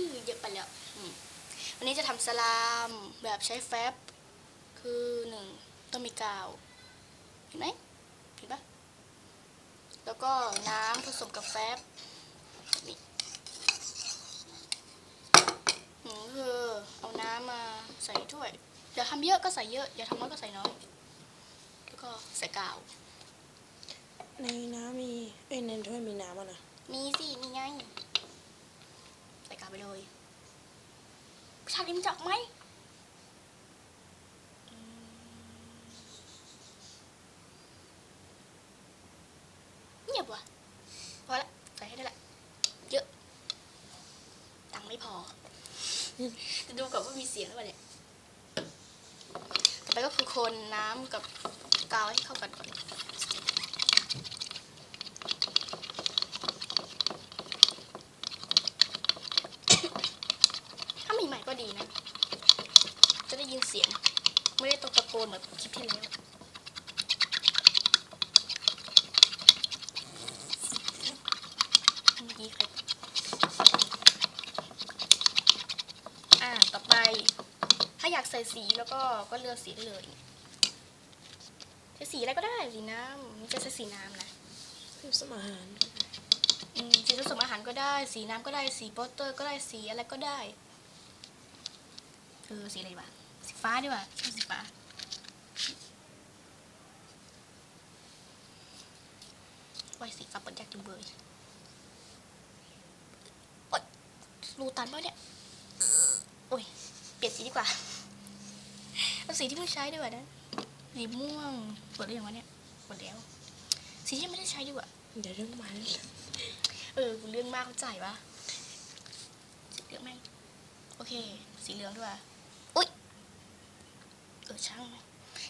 ชื่อเยอะไปแล้ววันนี้จะทำสลามแบบใช้แฟบ คือหนึ่งต้องมีกาว เห็นไหมเห็นปะแล้วก็น้ำผสมกับแฟบนี่อืมคือเอาน้ำมาใส่ถ้วยอย่าทำเยอะก็ใส่เยอะ อย่าทำน้อยก็ใส่น้อย แล้วก็ใส่กาว ในน้ำมี เอ้ยในถ้วยมีน้ำอะนะ มีสิ มีไง ใส่กาวไปเลยชาลิมนจะออกไหมอืมเงียบว่ะพอละใส่ให้ได้ละ เยอะ ตังค์ไม่พอ จะดูก่อนว่ามีเสียงหรือเปล่าเนี่ย ต่อไปก็คือคนน้ำกับกาวให้เข้ากันก่อน ถ้ามีใหม่ก็ดีนะ จะได้ยินเสียง ไม่ได้ต้องตะโกนเหมือนคลิปที่แล้วเมื่อกี้ใครอ่าต่อไป ถ้าอยากใส่สีแล้วก็ก็เลือกสีได้เลยใช้สีอะไรก็ได้สีน้ำไม่ใช่ใช้สีน้ำนะเพิ่มสมอาหารสีผสมอาหารก็ได้ สีน้ำก็ได้สีโปสเตอร์ก็ได้สีอะไรก็ได้เออสีอะไรดีวะ สีฟ้าดีกว่าชอบสีฟ้าไว้สีฟ้าเปิดยากจังเบยโอ๊ยรูตันป่ะเนี่ยโอ้ย เปลี่ยนสีดีกว่าเอาสีที่เพิ่งใช้ดีกว่านะสีม่วงเปิดได้ยังวะเนี่ยเปิดแล้ว สีที่ยังไม่ได้ใช้ดีกว่าเดี๋ยวเรื่องมันเออกูเรื่องมากเข้าใจปะสีเหลืองไหมโอเค สีเหลืองด้วยอุ๊ยเออช่างไหม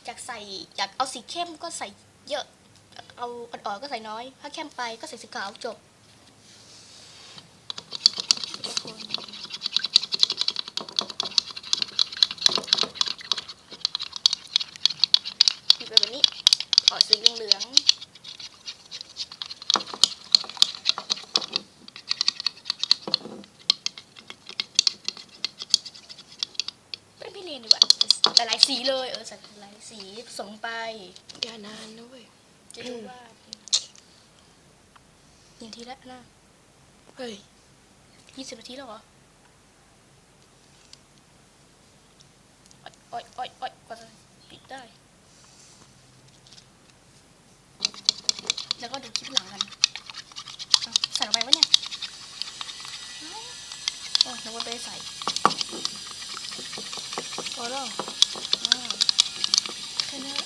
อยากใส่อยากเอาสีเข้มก็ใส่เยอะ เอาอ่อนๆก็ใส่น้อย ถ้าเข้มไปก็ใส่สีขาวจบทุกคนบีบไปแบบนี้ออกสีเหลืองๆ เป็นพี่เรียนดีกว่าแต่หลายสีเลย เออใส่หลายสีผสมลงไปอย่านานนะเว้ยจะดูว่าหนึ่งทีแล้วนะเฮ้ยยี่สิบนาทีแล้วเหรอโอ๊ยโอ๊ยโอ๊ยโอ๊ยกว่าจะปิดได้ แล้วก็ดูคลิปหลังกันเอาใส่ลงไปวะเนี่ยเอ้าโอ้ยนึกว่าไม่ได้ใส่ พอแล้ว อ่าแค่นั้น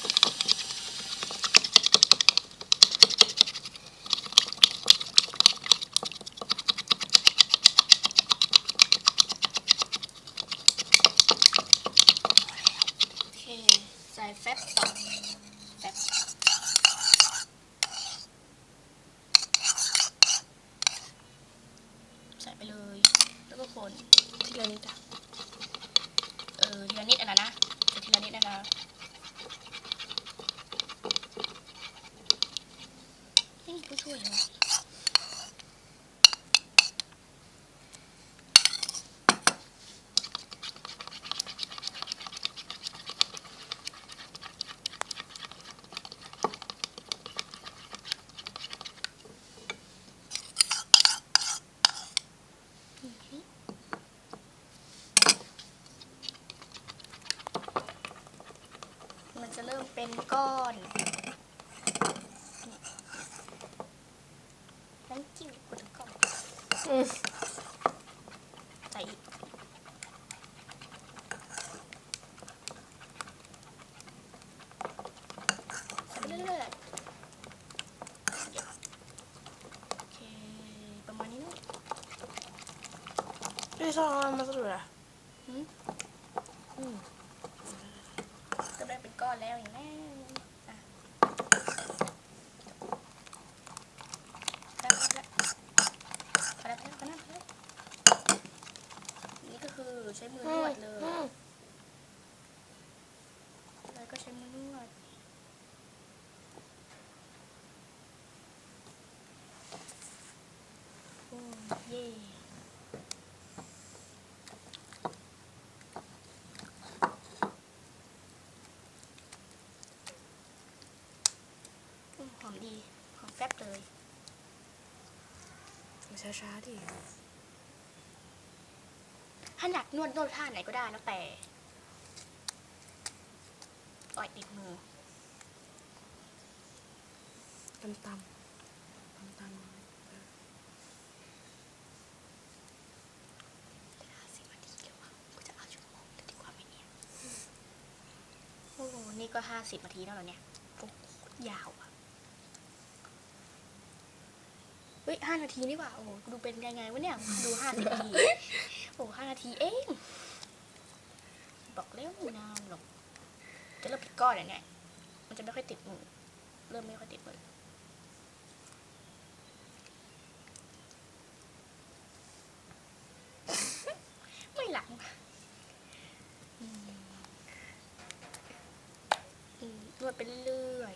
โอเค ใส่ แฟบต่อแฟบใส่ไปเลย แล้วก็คนทีละนิดอะเออทีละนิดอันนั้นะทีละนิดนะนะไม่มีผู้ช่วยเหรออือหือ มันจะ เป็นก้อนน้ำจิ้มกุดก่อนใส่ปเรื่อดโอเคประมาณนี้เนอะไอ้ซองมาสะดุดอะ หืม อืม ก็ได้เป็นก้ อนแล้วอย่างนี้อะได้แล้วอะอะนี่ก็คือใช้มือนวดเลย แล้วก็ใช้มือนวดโอ้เย่ ป๊บเลยช้าช้าๆดิถ้าอยากนวดนวดท่าไหนก็ได้แล้วแต่อ่อยติดมือตำตำตำตำเออห้าสิบนาทีแล้วว่ะกูจะเอาชั่วโมงจะดีกว่าไหมเนี่ยโอ้โหนี่ก็ห้าสิบนาทีแล้วเหรอเนี่ยโอ้โหยาวอะ เฮ้ยห้านาทีนี่หว่าโอ้โหดูเป็นยังไงวะเนี่ย ดูห้านาที โอ้โหห้านาทีเอง บอกแล้วนานหรอกจะเริ่มปิดก้อนเนี่ยมันจะไม่ค่อยติดมือเริ่มไม่ค่อยติดมือไม่หลังนวดไปเรื่อย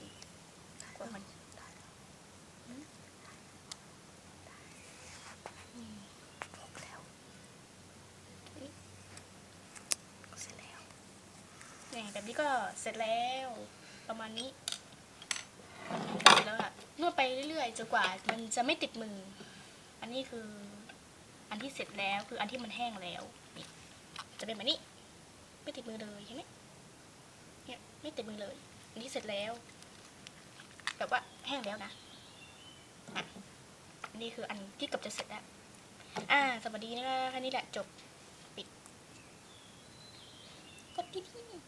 ๆกว่ามันอืมอืมออกแล้วนี่เสร็จแล้ว เนี่ยแบบนี้ก็เสร็จแล้วประมาณนี้เสร็จแล้วอะนวดไปเรื่อยๆจนกว่ามันจะไม่ติดมือ อันนี้คืออันที่เสร็จแล้วคืออันที่มันแห้งแล้วนี่จะเป็นแบบนี้ ไม่ติดมือเลยเห็นไหมเนี่ยไม่ติดมือเลย อันที่เสร็จแล้ว แบบว่าแห้งแล้วนะอะอันนี้คืออันที่เกับจะเสร็จแล้วอ่าสวัสดีนะคะแค่นี้แหละจบปิดกดที่นี่